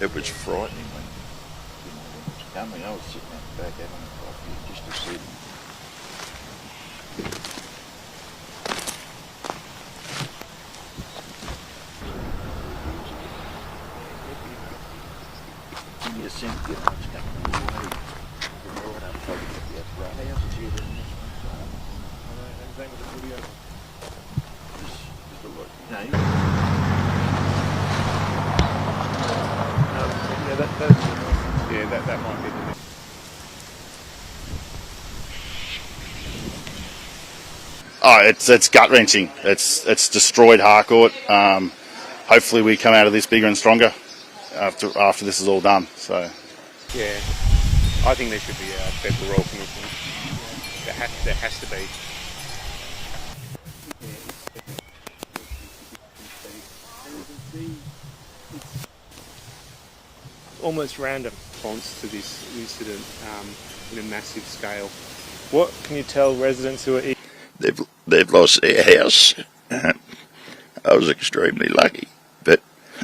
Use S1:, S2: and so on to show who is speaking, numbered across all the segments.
S1: it was frightening when, you know, when it was coming. I was sitting out the back having a coffee just to see them. Give me a sense that I coming up top of the. Just, a look. You-
S2: Yeah, that, that, yeah, that, that might be the next.
S3: Oh, it's it's gut wrenching. It's it's destroyed Harcourt. Um, hopefully, we come out of this bigger and stronger after after this is all done. So
S2: Yeah, I think there should be a federal royal commission. There has, there has to be. Almost random response to this incident um, in a massive scale. What can you tell residents who are
S1: they've they've lost their house. I was extremely lucky, but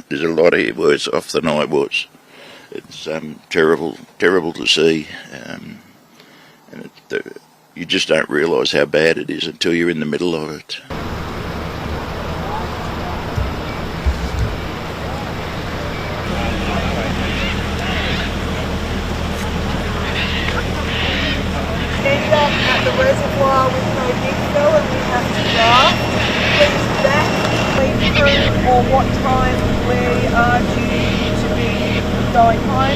S1: there's a lot here worse off than I was. It's um, terrible, terrible to see, um, and it, the, you just don't realise how bad it is until you're in the middle of it.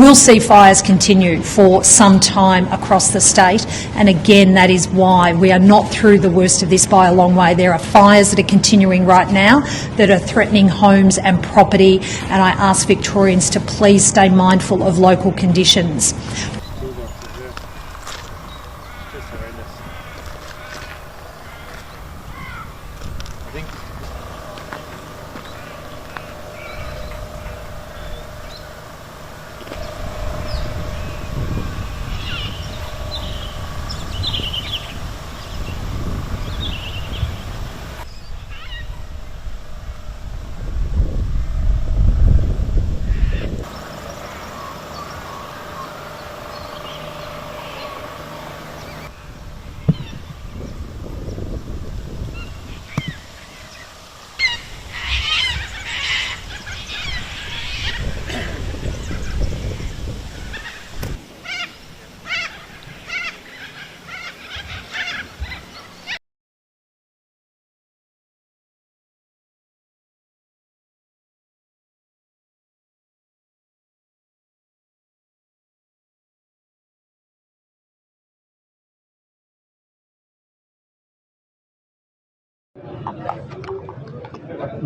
S4: will see fires continue for some time across the state, and again, that is why we are not through the worst of this by a long way. There are fires that are continuing right now that are threatening homes and property, and I ask Victorians to please stay mindful of local conditions.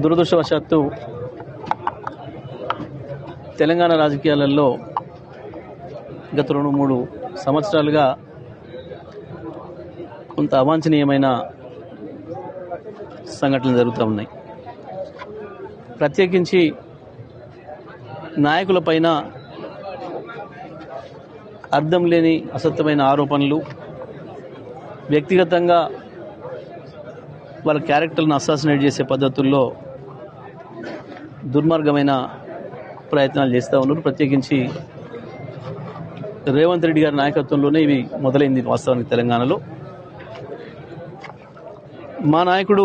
S5: దురదృష్టవశాత్తు తెలంగాణ రాజకీయాలలో గత రెండు మూడు సంవత్సరాలుగా కొంత అవాంఛనీయమైన సంఘటనలు జరుగుతూ ఉన్నాయి. ప్రత్యేకించి నాయకులపైన అర్థం లేని అసత్యమైన ఆరోపణలు వ్యక్తిగతంగా వాళ్ళ క్యారెక్టర్ని అసాసినేట్ చేసే పద్ధతుల్లో దుర్మార్గమైన ప్రయత్నాలు చేస్తూ ఉన్నారు. ప్రత్యేకించి రేవంత్ రెడ్డి గారి నాయకత్వంలోనే ఇవి మొదలైంది వాస్తవానికి తెలంగాణలో. మా నాయకుడు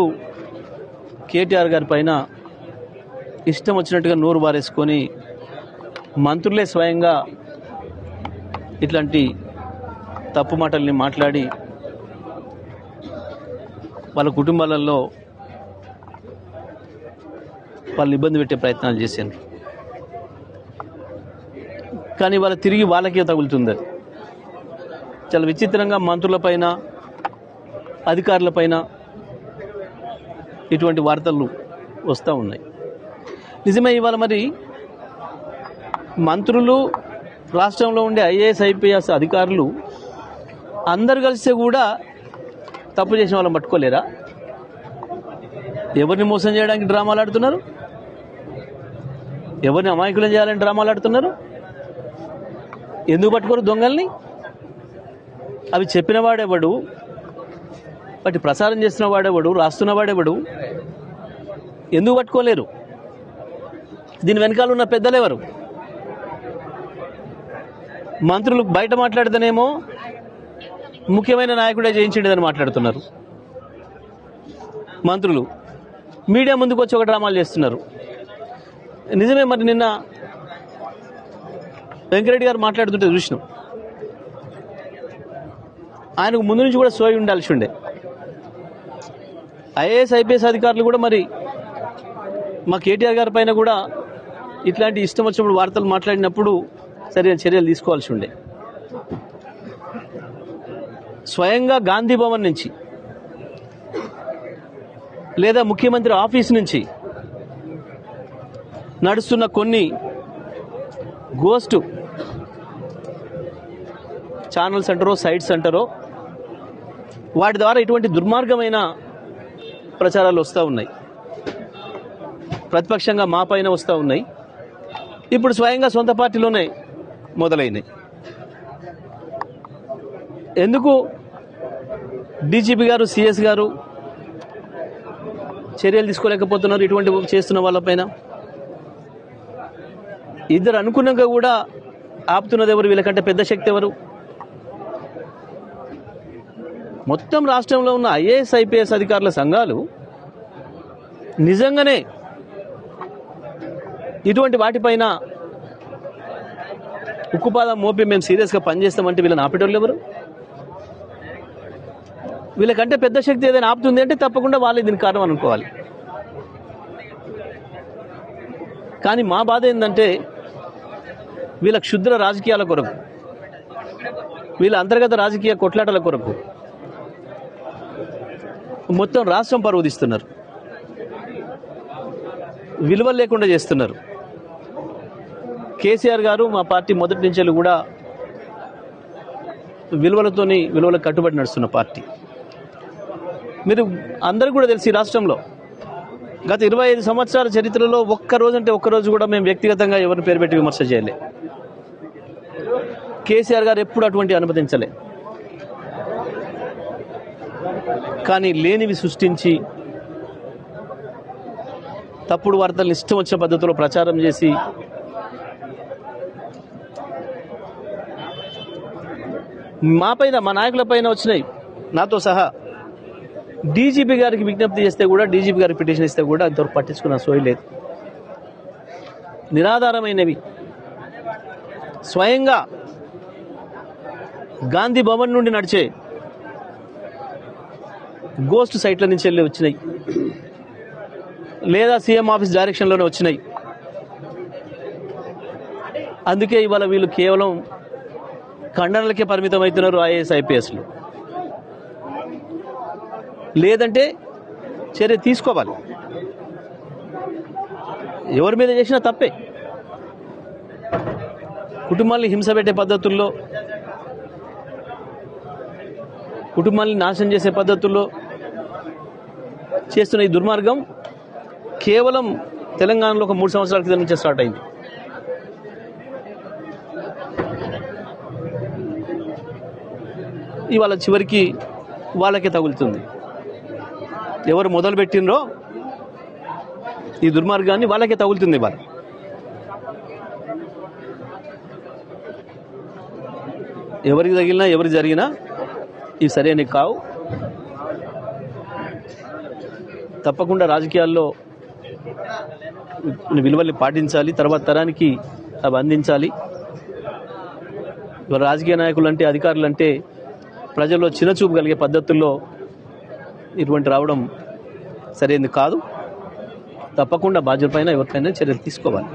S5: కేటీఆర్ గారి పైన ఇష్టం వచ్చినట్టుగా నోరు బారేసుకొని మంత్రులే స్వయంగా ఇట్లాంటి తప్పు మాటల్ని మాట్లాడి వాళ్ళ కుటుంబాలలో వాళ్ళు ఇబ్బంది పెట్టే ప్రయత్నాలు చేశాను కానీ వాళ్ళ తిరిగి వాళ్ళకే తగులుతుంది. అది చాలా విచిత్రంగా మంత్రులపైన అధికారులపైన ఇటువంటి వార్తలు వస్తూ ఉన్నాయి. నిజమే ఇవాళ మరి మంత్రులు రాష్ట్రంలో ఉండే ఐఏఎస్ ఐపీఎస్ అధికారులు అందరు కలిస్తే కూడా తప్పు చేసిన వాళ్ళని పట్టుకోలేరా ఎవరిని మోసం చేయడానికి డ్రామాలు ఆడుతున్నారు? ఎవరిని అమాయకులం చేయాలని డ్రామాలు ఆడుతున్నారు? ఎందుకు పట్టుకోరు దొంగల్ని? అవి చెప్పిన వాడెవడు? వాటి ప్రసారం చేస్తున్న వాడెవడు? రాస్తున్న వాడెవడు? ఎందుకు పట్టుకోలేరు? దీని వెనకాల ఉన్న పెద్దలెవరు మంత్రులు బయట మాట్లాడితేనేమో ముఖ్యమైన నాయకుడే జయించిండేదని మాట్లాడుతున్నారు. మంత్రులు. మీడియా ముందుకు వచ్చి ఒక డ్రామాలు చేస్తున్నారు. నిజమే మరి నిన్న వెంకరెడ్డి గారు మాట్లాడుతుంటే చూసినాం. ఆయనకు ముందు నుంచి కూడా సోయి ఉండాల్సి ఉండే. ఐఏఎస్ ఐపీఎస్ అధికారులు కూడా మరి మా కేటీఆర్ గారి పైన కూడా ఇట్లాంటి ఇష్టం వచ్చినప్పుడు వార్తలు మాట్లాడినప్పుడు సరైన చర్యలు తీసుకోవాల్సి ఉండే. స్వయంగా గాంధీ భవన్ నుంచి లేదా ముఖ్యమంత్రి ఆఫీస్ నుంచి నడుస్తున్న కొన్ని గోస్ట్ ఛానల్స్ అంటారో సైట్స్ అంటారో వాటి ద్వారా ఇటువంటి దుర్మార్గమైన ప్రచారాలు వస్తూ ఉన్నాయి. ప్రతిపక్షంగా మా పైన వస్తూ ఉన్నాయి. ఇప్పుడు స్వయంగా సొంత పార్టీలోనే మొదలైనాయి. ఎందుకు డీజీపీ గారు సిఎస్ గారు చర్యలు తీసుకోలేకపోతున్నారు ఇటువంటి చేస్తున్న వాళ్ళపైన ఇద్దరు అనుకున్నాక కూడా ఆపుతున్నది ఎవరు? వీళ్ళకంటే పెద్ద శక్తి ఎవరు? మొత్తం రాష్ట్రంలో ఉన్న ఐఏఎస్ ఐపీఎస్ అధికారుల సంఘాలు నిజంగానే ఇటువంటి వాటిపైన ఉక్కుపాదం మోపి మేము సీరియస్గా పనిచేస్తామంటే వీళ్ళని ఆపేటోళ్ళు ఎవరు? వీళ్ళకంటే పెద్ద శక్తి ఏదైనా ఆపుతుంది అంటే తప్పకుండా వాళ్ళే దీనికి కారణం అనుకోవాలి. కానీ మా బాధ ఏంటంటే వీళ్ళ క్షుద్ర రాజకీయాల కొరకు వీళ్ళ అంతర్గత రాజకీయ కొట్లాటల కొరకు మొత్తం రాష్ట్రం పరువుదిస్తున్నారు. విలువ లేకుండా చేస్తున్నారు. కేసీఆర్ గారు మా పార్టీ మొదటి నుంచి కూడా విలువలతోని విలువలకు కట్టుబడి నడుస్తున్న పార్టీ. మీరు అందరూ కూడా తెలిసి ఈ రాష్ట్రంలో. గత ఇరవై ఐదు సంవత్సరాల చరిత్రలో ఒక్కరోజు అంటే ఒక్క రోజు కూడా మేము వ్యక్తిగతంగా ఎవరిని పేరు పెట్టి విమర్శ చేయలే. కేసీఆర్ గారు ఎప్పుడు అటువంటి అనుమతించలే. కానీ లేనివి సృష్టించి తప్పుడు వార్తలను ఇష్టం వచ్చే పద్ధతిలో ప్రచారం చేసి మా పైన మా నాయకుల పైన వచ్చినాయి. నాతో సహా డీజీపీ గారికి విజ్ఞప్తి చేస్తే కూడా డీజీపీ గారికి పిటిషన్ ఇస్తే కూడా అంతవరకు పట్టించుకున్న సోయి లేదు. నిరాధారమైనవి. స్వయంగా గాంధీ భవన్ నుండి నడిచే గోస్ట్ సైట్ల నుంచి వెళ్ళి వచ్చినాయి. లేదా సీఎం ఆఫీస్ డైరెక్షన్లోనే వచ్చినాయి. అందుకే ఇవాళ వీళ్ళు కేవలం ఖండనలకే పరిమితం అవుతున్నారు ఐఏఎస్ ఐపీఎస్లు. లేదంటే చర్య తీసుకోవాలి. ఎవరి మీద చేసినా తప్పే. కుటుంబాన్ని హింస పెట్టే పద్ధతుల్లో కుటుంబాన్ని నాశనం చేసే పద్ధతుల్లో చేస్తున్న ఈ దుర్మార్గం కేవలం తెలంగాణలో ఒక మూడు సంవత్సరాల క్రితం నుంచే స్టార్ట్ అయింది. ఇవాళ చివరికి వాళ్ళకే తగులుతుంది. ఎవరు మొదలు పెట్టినరో ఈ దుర్మార్గాన్ని వాళ్ళకే తగులుతుంది ఇవాళ. ఎవరికి తగిలినా ఎవరికి జరిగినా ఇవి సరైనవి కావు. తప్పకుండా రాజకీయాల్లో విలువల్ని పాటించాలి తర్వాత తరానికి అవి అందించాలి. ఇవాళ రాజకీయ నాయకులు అంటే అధికారులు అంటే ప్రజల్లో చిన్నచూపు కలిగే పద్ధతుల్లో ఇటువంటి రావడం సరైనది కాదు. తప్పకుండా బాధ్యులపైన ఎవరిపైన చర్యలు తీసుకోవాలి.